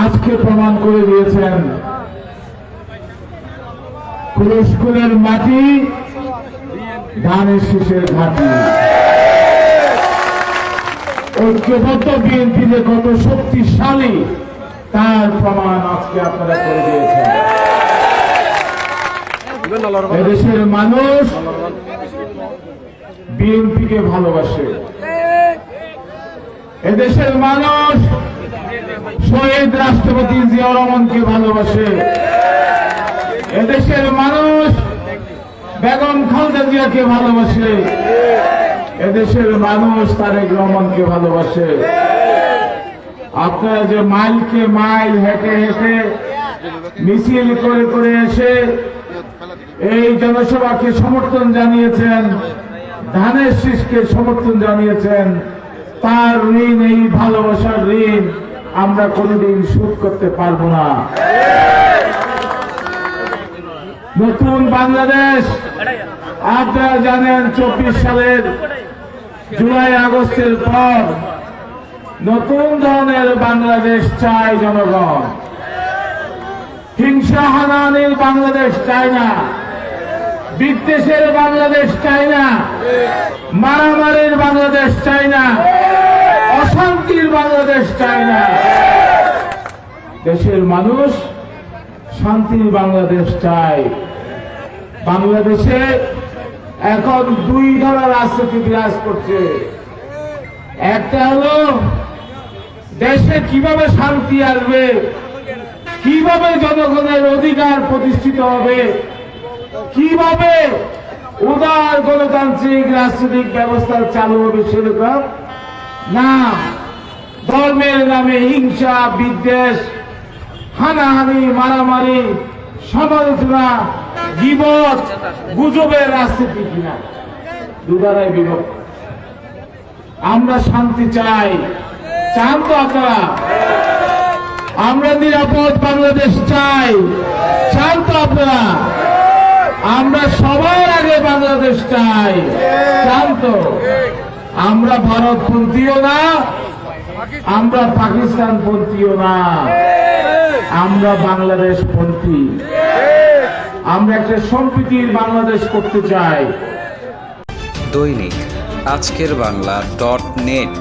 আজকে প্রমাণ করে দিয়েছেন। কুরস্কুলের মাটি ধানের শীষের ঘাটি। ঐক্যবদ্ধ বিএনপি যে কত শক্তিশালী, তার প্রমাণ আজকে আপনারা করে দিয়েছেন। এদেশের মানুষ বিএনপিকে ভালোবাসে। এদেশের মানুষ শহীদ রাষ্ট্রপতি জিয়াউর রহমানকে ভালোবাসে। এদেশের মানুষ বেগম খালেদা জিয়াকে ভালোবাসে। এদেশের মানুষ তারেক রহমানকে ভালোবাসে। আপনারা যে মাইলকে মাইল হেঁটে হেঁটে মিছিল করে করে এসে এই জনসভাকে সমর্থন জানিয়েছেন, ধানের শীষকে সমর্থন জানিয়েছেন, তার ঋণ, এই ভালোবাসার ঋণ আমরা কোনোদিন শোধ করতে পারব না। নতুন বাংলাদেশ, আপনারা জানেন চব্বিশ সালের জুলাই, আগস্টের পর নতুন ধরনের বাংলাদেশ চায় জনগণ। হিংসা হানানির বাংলাদেশ চায় না, বিদ্বেষের বাংলাদেশ চায় না, মারামারির বাংলাদেশ চায় না অশান্তির বাংলাদেশ চায় না দেশের মানুষ শান্তির বাংলাদেশ চায়। বাংলাদেশে এখন দুই ধরনের রাজনীতি বিরাজ করছে। একটা হলো, দেশে কীভাবে শান্তি আসবে, কীভাবে জনগণের অধিকার প্রতিষ্ঠিত হবে, কীভাবে উদার গণতান্ত্রিক রাজনৈতিক ব্যবস্থা চালু হবে সেরকম? না, ধর্মের নামে হিংসা, বিদ্বেষ হানাহানি, মারামারি, সমালোচনা জীবন গুজবের রাজনীতি কিনা? দুদারাই বিভক্ত। আমরা শান্তি চাই। চান তো আপনারা? আমরা নিরাপদ বাংলাদেশ চাই। চান তো আপনারা? আমরা সবার আগে বাংলাদেশ চাই। চান তো? আমরা ভারতপন্থীও না আমরা পাকিস্তান পন্থীও না। আমরা বাংলাদেশ পন্থী আমরা একটা সম্প্রীতির বাংলাদেশ করতে চাই। দৈনিক আজকের বাংলা ডট নেট।